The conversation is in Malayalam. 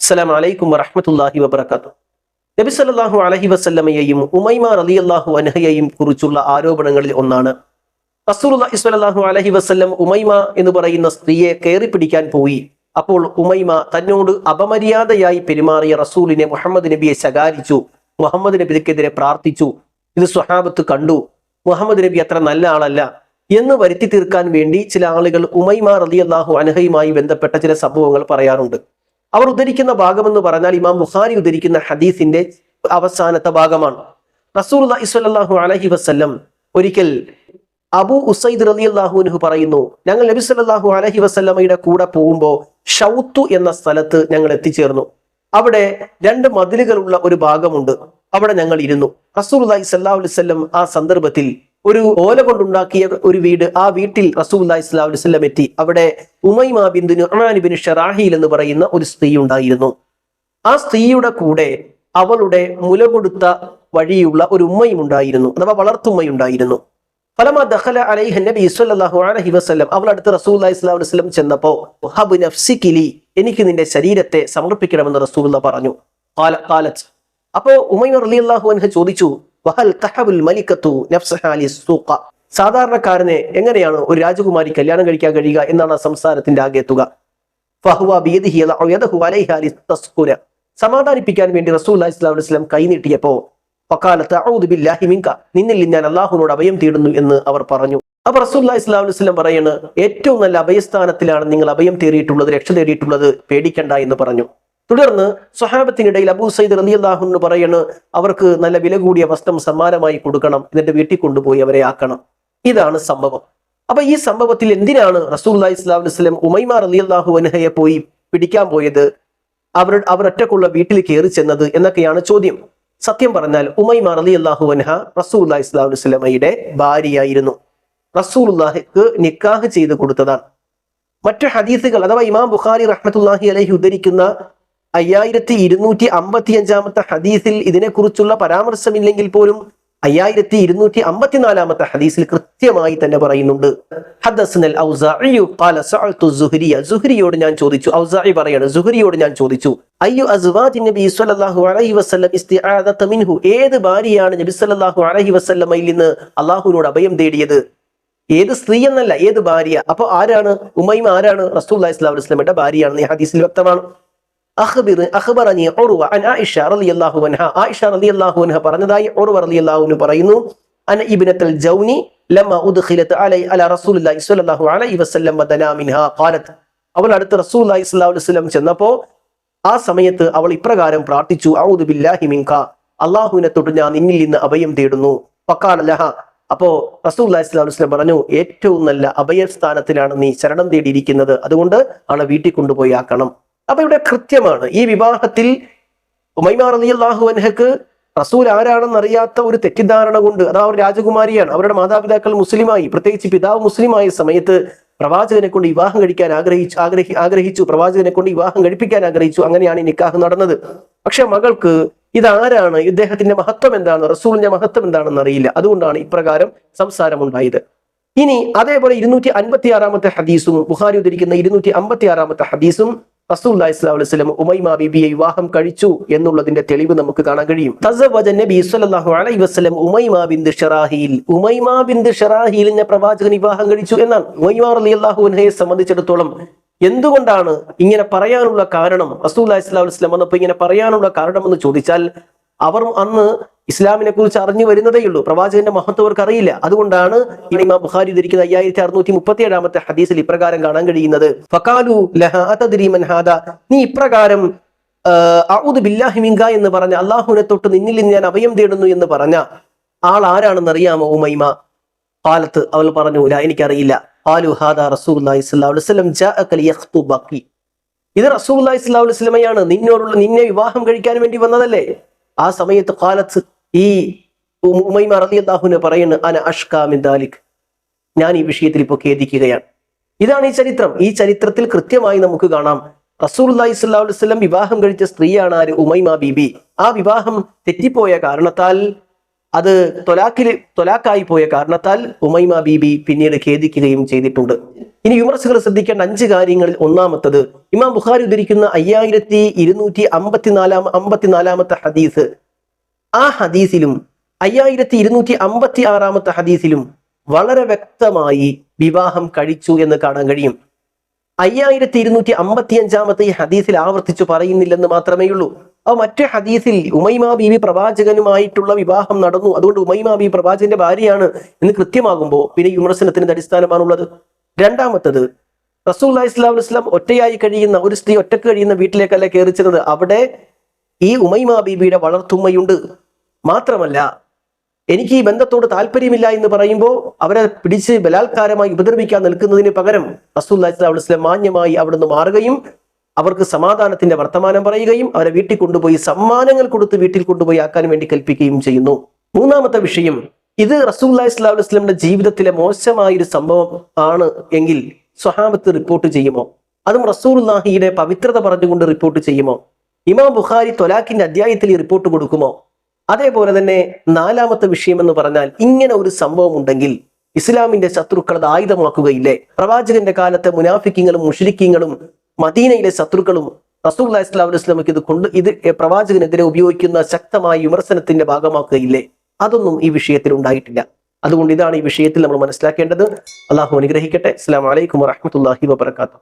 അസ്സലാമു അലൈക്കും വറഹ്മത്തുള്ളാഹി വബറകാതുഹു. നബി സല്ലല്ലാഹു അലൈഹി വസല്ലമയെയും ഉമൈമ റളിയല്ലാഹു അൻഹയെയും കുറിച്ചുള്ള ആരോപണങ്ങളിൽ ഒന്നാണ്. റസൂലുള്ളാഹി സ്വല്ലല്ലാഹു അലൈഹി വസല്ലം ഉമൈമ എന്ന് പറയുന്ന സ്ത്രീയെ കയറി പിടിക്കാൻ പോയി. അപ്പോൾ ഉമൈമ തന്നോട് അപമര്യാദയായി പെരുമാറിയ റസൂലിനെ മുഹമ്മദ് നബിയെ ശകാരിച്ചു. മുഹമ്മദ് നബിക്കെതിരെ പ്രാർത്ഥിച്ചു. ഇത് സ്വഹാബത്ത് കണ്ടു. മുഹമ്മദ് നബി അത്ര നല്ല ആളല്ല എന്ന് വരുത്തി തീർക്കാൻ വേണ്ടി ചില ആളുകൾ ഉമൈമ റളിയല്ലാഹു അൻഹയുമായി ബന്ധപ്പെട്ട ചില സംഭവങ്ങൾ പറയാറുണ്ട്. അവർ ഉദ്ധരിക്കുന്ന ഭാഗമെന്ന് പറഞ്ഞാൽ ഇമാം ബുഖാരി ഉദ്ധരിക്കുന്ന ഹദീസിന്റെ അവസാനത്തെ ഭാഗമാണ്. റസൂൽ സ്വല്ലല്ലാഹു അലഹി വസല്ലം ഒരിക്കൽ അബു ഉസൈദ് റലി അള്ളാഹുനുഹു പറയുന്നു ഞങ്ങൾ നബി സല്ലാഹു അലഹി വസല്ലമയുടെ കൂടെ പോകുമ്പോൾ ഷൗത്തു എന്ന സ്ഥലത്ത് ഞങ്ങൾ എത്തിച്ചേർന്നു. അവിടെ രണ്ട് മതിലുകളുള്ള ഒരു ഭാഗമുണ്ട്. അവിടെ ഞങ്ങൾ ഇരുന്നു. റസൂൽ അലൈഹി സ്വല്ലാഹു അലൈഹി വസല്ലം ആ സന്ദർഭത്തിൽ ഒരു ഓല കൊണ്ടുണ്ടാക്കിയ ഒരു വീട് ആ വീട്ടിൽ സ്വലാഹു അലൈഹി വസല്ലം എത്തി. അവിടെ ഉമൈമാ ബിന്ദു അമാനിബിൻ ബിൻ ഷറാഹിൽ എന്ന് പറയുന്ന ഒരു സ്ത്രീ ഉണ്ടായിരുന്നു. ആ സ്ത്രീയുടെ കൂടെ അവളുടെ മുല കൊടുത്ത വഴിയുള്ള ഒരു ഉമ്മയും ഉണ്ടായിരുന്നു. അഥവാ വളർത്തുമ്മയുണ്ടായിരുന്നു ഫലമാ ദഖല അലൈഹ നബി സ്വല്ലല്ലാഹു അലൈഹി വസല്ലം. അവൾ അടുത്ത് റസൂലുള്ളാഹി സ്വല്ലല്ലാഹു അലൈഹി വസല്ലം ചെന്നപ്പോൾ വഹബ് എനിക്ക് നിന്റെ ശരീരത്തെ സമർപ്പിക്കണമെന്ന് റസൂലുള്ള പറഞ്ഞു. ഖാല ഖാലത്ത്. അപ്പോ ഉമൈമ റളിയല്ലാഹു അൻഹ ചോദിച്ചു സാധാരണക്കാരനെ എങ്ങനെയാണ് ഒരു രാജകുമാരി കല്യാണം കഴിക്കാൻ കഴിയുക എന്നാണ് സംസാരത്തിന്റെ ആകെ തുക. സമാധാനിപ്പിക്കാൻ വേണ്ടി റസൂൽ അലൈഹി വസല്ലം കൈ നീട്ടിയപ്പോ ഫഖാലത്ത് അഊദു ബില്ലാഹി മിൻക നിന്നിൽ ഞാൻ അള്ളാഹുനോട് അഭയം തേടുന്നു എന്ന് അവർ പറഞ്ഞു. അപ്പൊ റസൂലുള്ളാഹി ഇസ്ലാം വസല്ലം പറയാണ് ഏറ്റവും നല്ല അഭയസ്ഥാനത്തിലാണ് നിങ്ങൾ അഭയം തേടിയിട്ടുള്ളത് രക്ഷ തേടിയിട്ടുള്ളത് പേടിക്കണ്ട എന്ന് പറഞ്ഞു. തുടർന്ന് സ്വഹാബത്തിനിടയിൽ അബൂ സയ്യിദ് റളിയല്ലാഹു എന്ന് പറയണ് അവർക്ക് നല്ല വില കൂടിയ വസ്ത്രം സമ്മാനമായി കൊടുക്കണം എന്നിട്ട് വീട്ടിൽ കൊണ്ടുപോയി അവരെ ആക്കണം. ഇതാണ് സംഭവം. അപ്പൊ ഈ സംഭവത്തിൽ എന്തിനാണ് റസൂലുള്ളാഹി ഇസ്ലാം അലൈഹി വസല്ലം ഉമൈമ റളിയല്ലാഹു അൻഹയെ പോയി പിടിക്കാൻ പോയത്? അവർ അവരൊറ്റക്കുള്ള വീട്ടിൽ കയറി ചെന്നത് എന്നൊക്കെയാണ് ചോദ്യം. സത്യം പറഞ്ഞാൽ ഉമൈമ റളിയല്ലാഹു അൻഹ റസൂലുള്ളാഹി ഇസ്ലാം അലൈഹി വസല്ലമയുടെ ഭാര്യയായിരുന്നു. റസൂലുള്ളാഹിക്ക് നിക്കാഹ് ചെയ്ത് കൊടുത്തതാണ്. മറ്റു ഹദീസുകൾ അഥവാ ഇമാം ബുഖാരി റഹ്മത്തുല്ലാഹി അലഹി ഉദ്ധരിക്കുന്ന അയ്യായിരത്തി ഇരുന്നൂറ്റി അമ്പത്തി അഞ്ചാമത്തെ ഹദീസിൽ ഇതിനെക്കുറിച്ചുള്ള പരാമർശമില്ലെങ്കിൽ പോലും അയ്യായിരത്തി ഇരുന്നൂറ്റി അമ്പത്തിനാലാമത്തെ ഹദീസിൽ കൃത്യമായി തന്നെ പറയുന്നുണ്ട്. സുഹരിയോട് ഞാൻ ചോദിച്ചു. ഔസാഇ പറയാണ് സുഹരിയോട് ഞാൻ ചോദിച്ചു. അയ്യു അസ്വാദി നബി സ്വല്ലല്ലാഹു അലൈഹി വസല്ലം ഇസ്തിആദത മിൻഹു. ഏത് ഭാര്യയാണ് നബി സ്വല്ലല്ലാഹു അലൈഹി വസല്ലമയിൽ നിന്ന് അള്ളാഹുവിനോട് അഭയം തേടിയത്? ഏത് സ്ത്രീ എന്നല്ല ഏത് ഭാര്യ? അപ്പൊ ആരാണ്? ഉമൈം ആരാണ്? സ്വല്ലല്ലാഹു അലൈഹി വസല്ലമയുടെ ഭാര്യയാണെന്ന് ഈ ഹദീസിൽ വ്യക്തമാണ്. അൻഹ. പറഞ്ഞതായി പറയുന്നു. ജൗനി ലമ്മ അലൈ സ്വല്ലല്ലാഹു അലൈഹി വസല്ലം വദനാ അവൾ റസൂലുള്ളാഹി അലൈഹി വസല്ലം ചെന്നപ്പോൾ ആ സമയത്ത് അവൾ ഇപ്രകാരം പ്രാർത്ഥിച്ചു ഔദു ബില്ലാഹി മിൻക. അള്ളാഹുവിനെ തൊട്ട് ഞാൻ നിന്നിൽ നിന്ന് അഭയം തേടുന്നു. ഫഖാല ലഹ. അപ്പോ സ്വല്ലല്ലാഹു അലൈഹി വസല്ലം പറഞ്ഞു ഏറ്റവും നല്ല അഭയസ്ഥാനത്തിലാണ് നീ ശരണം തേടിയിരിക്കുന്നത്. അതുകൊണ്ട് അവളെ വീട്ടിൽ കൊണ്ടുപോയി ആക്കണം. അപ്പൊ ഇവിടെ കൃത്യമാണ്. ഈ വിവാഹത്തിൽ ഉമൈമ അള്ളാഹു അൻഹക്ക് റസൂൽ ആരാണെന്ന് അറിയാത്ത ഒരു തെറ്റിദ്ധാരണ കൊണ്ട് അതാ ഒരു രാജകുമാരിയാണ് അവരുടെ മാതാപിതാക്കൾ മുസ്ലിമായി പ്രത്യേകിച്ച് പിതാവ് മുസ്ലിമായ സമയത്ത് പ്രവാചകനെ കൊണ്ട് വിവാഹം കഴിക്കാൻ ആഗ്രഹിച്ചു ആഗ്രഹി ആഗ്രഹിച്ചു പ്രവാചകനെ കൊണ്ട് വിവാഹം കഴിപ്പിക്കാൻ ആഗ്രഹിച്ചു അങ്ങനെയാണ് ഈ നിക്കാഹ് നടന്നത്. പക്ഷെ മകൾക്ക് ഇതാരാണ് ഇദ്ദേഹത്തിന്റെ മഹത്വം എന്താണ് റസൂലിന്റെ മഹത്വം എന്താണെന്ന് അറിയില്ല. അതുകൊണ്ടാണ് ഇപ്രകാരം സംസാരമുണ്ടായത്. ഇനി അതേപോലെ ഇരുന്നൂറ്റി അൻപത്തി ആറാമത്തെ ഹദീസും ബുഹാരി ഉദ്ധരിക്കുന്ന ഇരുന്നൂറ്റി അമ്പത്തി ആറാമത്തെ ഹദീസും റസൂൽ അലൈഹി വസല്ലം ഉമൈമ ബിബിയെ വിവാഹം കഴിച്ചു എന്നുള്ളതിന്റെ തെളിവ് നമുക്ക് കാണാൻ കഴിയും. തസവജ നബി സ്വല്ലല്ലാഹു അലൈഹി വസല്ലം ഉമൈമ ബിന്ത് ഷറാഹിൽ ഉമൈമ ബിന്ത് ഷെറാഹിലിനെ പ്രവാചകൻ വിവാഹം കഴിച്ചു എന്നാണ്. ഉമൈമ റളിയല്ലാഹു അൻഹയെ സംബന്ധിച്ചിടത്തോളം എന്തുകൊണ്ടാണ് ഇങ്ങനെ പറയാനുള്ള കാരണം? റസൂല്ലാ അലൈഹി വസല്ലം വന്നപ്പോൾ ഇങ്ങനെ പറയാനുള്ള കാരണം എന്ന് ചോദിച്ചാൽ അവർ അന്ന് ഇസ്ലാമിനെ കുറിച്ച് അറിഞ്ഞു വരുന്നതേ ഉള്ളൂ. പ്രവാചകന്റെ മഹത്വം അവർക്ക് അറിയില്ല. അതുകൊണ്ടാണ് ഇമാം ബുഖാരി ധരിക്കുന്ന അയ്യായിരത്തി അറുന്നൂറ്റി മുപ്പത്തി ഏഴാമത്തെ ഹദീസിൽ ഇപ്രകാരം കാണാൻ കഴിയുന്നത്. ഫക്കാലു നീ ഇപ്രകാരം ഔദു ബില്ലാഹി മിങ്ക എന്ന് പറഞ്ഞ അള്ളാഹുവിനെ തൊട്ട് നിന്നിൽ നിന്ന് ഞാൻ അഭയം തേടുന്നു എന്ന് പറഞ്ഞ ആൾ ആരാണെന്ന് അറിയാമോ ഉമൈമ? കാലത്ത് അവൾ പറഞ്ഞു ഇല്ല എനിക്കറിയില്ല. ആലു ഹാദ ലിയഖ്തുബക്കി ഇത് സ്വല്ലല്ലാഹു അലൈഹി വസല്ലമയാണ് നിന്നോടുള്ള നിന്നെ വിവാഹം കഴിക്കാൻ വേണ്ടി വന്നതല്ലേ? ആ സമയത്ത് കാലത്ത് ഈ ഉമൈമ റലി അള്ളാഹുവിനെ പറയുന്നു അന അഷ്കാ ദാലിഖ് ഞാൻ ഈ വിഷയത്തിൽ ഇപ്പോൾ ഖേദിക്കുകയാണ്. ഇതാണ് ഈ ചരിത്രം. ഈ ചരിത്രത്തിൽ കൃത്യമായി നമുക്ക് കാണാം. റസൂലുള്ളാഹി അള്ളഹി സ്വല്ലാ വസ്ലം വിവാഹം കഴിച്ച സ്ത്രീയാണ് ആര്? ഉമൈമ ബീബി. ആ വിവാഹം തെറ്റിപ്പോയ കാരണത്താൽ അത് തൊലാക്കിൽ തൊലാക്കായി പോയ കാരണത്താൽ ഉമൈമ ബീബി പിന്നീട് ഖേദിക്കുകയും ചെയ്തിട്ടുണ്ട്. ഇനി വിമർശകർ ശ്രദ്ധിക്കേണ്ട അഞ്ച് കാര്യങ്ങളിൽ ഒന്നാമത്തത്. ഇമാം ബുഖാരി ഉദ്ധരിക്കുന്ന അയ്യായിരത്തി ഇരുന്നൂറ്റി അമ്പത്തിനാലാം അമ്പത്തിനാലാമത്തെ ഹദീസ്. ആ ഹദീസിലും അയ്യായിരത്തി ഇരുന്നൂറ്റി അമ്പത്തി ആറാമത്തെ ഹദീസിലും വളരെ വ്യക്തമായി വിവാഹം കഴിച്ചു എന്ന് കാണാൻ കഴിയും. അയ്യായിരത്തി ഇരുന്നൂറ്റി അമ്പത്തി അഞ്ചാമത്തെ ഈ ഹദീസിൽ ആവർത്തിച്ചു പറയുന്നില്ലെന്ന് മാത്രമേ ഉള്ളൂ. ആ മറ്റു ഹദീസിൽ ഉമൈമാ ബീവി പ്രവാചകനുമായിട്ടുള്ള വിവാഹം നടന്നു. അതുകൊണ്ട് ഉമൈമാ ബീവി പ്രവാചകന്റെ ഭാര്യയാണ് എന്ന് കൃത്യമാകുമ്പോൾ പിന്നെ വിമർശനത്തിന്റെ അടിസ്ഥാനമാണുള്ളത്. രണ്ടാമത്തത് റസൂൽ ഇസ്ലാം ഇസ്ലാം ഒറ്റയായി കഴിയുന്ന ഒരു സ്ത്രീ ഒറ്റയ്ക്ക് കഴിയുന്ന വീട്ടിലേക്കല്ല കയറിച്ചത്? അവിടെ ഈ ഉമൈമ ബീബിയുടെ വളർത്തുമ്മയുണ്ട്. മാത്രമല്ല എനിക്ക് ഈ ബന്ധത്തോട് താല്പര്യമില്ല എന്ന് പറയുമ്പോൾ അവരെ പിടിച്ച് ബലാത്കാരമായി ഉപദ്രവിക്കാൻ നിൽക്കുന്നതിന് പകരം റസൂല്ലാസ്ലാം മാന്യമായി അവിടുന്ന് മാറുകയും അവർക്ക് സമാധാനത്തിന്റെ വർത്തമാനം പറയുകയും അവരെ വീട്ടിൽ കൊണ്ടുപോയി സമ്മാനങ്ങൾ കൊടുത്ത് വീട്ടിൽ കൊണ്ടുപോയി ആക്കാൻ വേണ്ടി കൽപ്പിക്കുകയും ചെയ്യുന്നു. മൂന്നാമത്തെ വിഷയം ഇത് റസൂൽ ഇസ്ലാം വസ്ലമിന്റെ ജീവിതത്തിലെ മോശമായ ഒരു സംഭവം ആണ് എങ്കിൽ സ്വഹാബത്ത് റിപ്പോർട്ട് ചെയ്യുമോ? അതും റസൂൽഹിയുടെ പവിത്രത പറഞ്ഞുകൊണ്ട് റിപ്പോർട്ട് ചെയ്യുമോ? ഇമാം ബുഖാരി തൊലാഖിന്റെ അധ്യായത്തിൽ ഈ റിപ്പോർട്ട് കൊടുക്കുമോ? അതേപോലെ തന്നെ നാലാമത്തെ വിഷയം എന്ന് പറഞ്ഞാൽ ഇങ്ങനെ ഒരു സംഭവം ഉണ്ടെങ്കിൽ ഇസ്ലാമിന്റെ ശത്രുക്കൾ അത് ആയുധമാക്കുകയില്ലേ? പ്രവാചകന്റെ കാലത്തെ മുനാഫിക്കിങ്ങളും മുഷരിക്കിങ്ങളും മദീനയിലെ ശത്രുക്കളും റസൂൽ ഇസ്ലാം ഇസ്ലാമിക്ക് ഇത് കൊണ്ട് ഇത് പ്രവാചകനെതിരെ ഉപയോഗിക്കുന്ന ശക്തമായ വിമർശനത്തിന്റെ ഭാഗമാക്കുകയില്ലേ? അതൊന്നും ഈ വിഷയത്തിൽ ഉണ്ടായിട്ടില്ല. അതുകൊണ്ട് ഇതാണ് ഈ വിഷയത്തിൽ നമ്മൾ മനസ്സിലാക്കേണ്ടത്. അള്ളാഹു അനുഗ്രഹിക്കട്ടെ. അസ്സാം വലൈക്കും വറഹമത്തല്ലാഹി വബർക്കാത്തു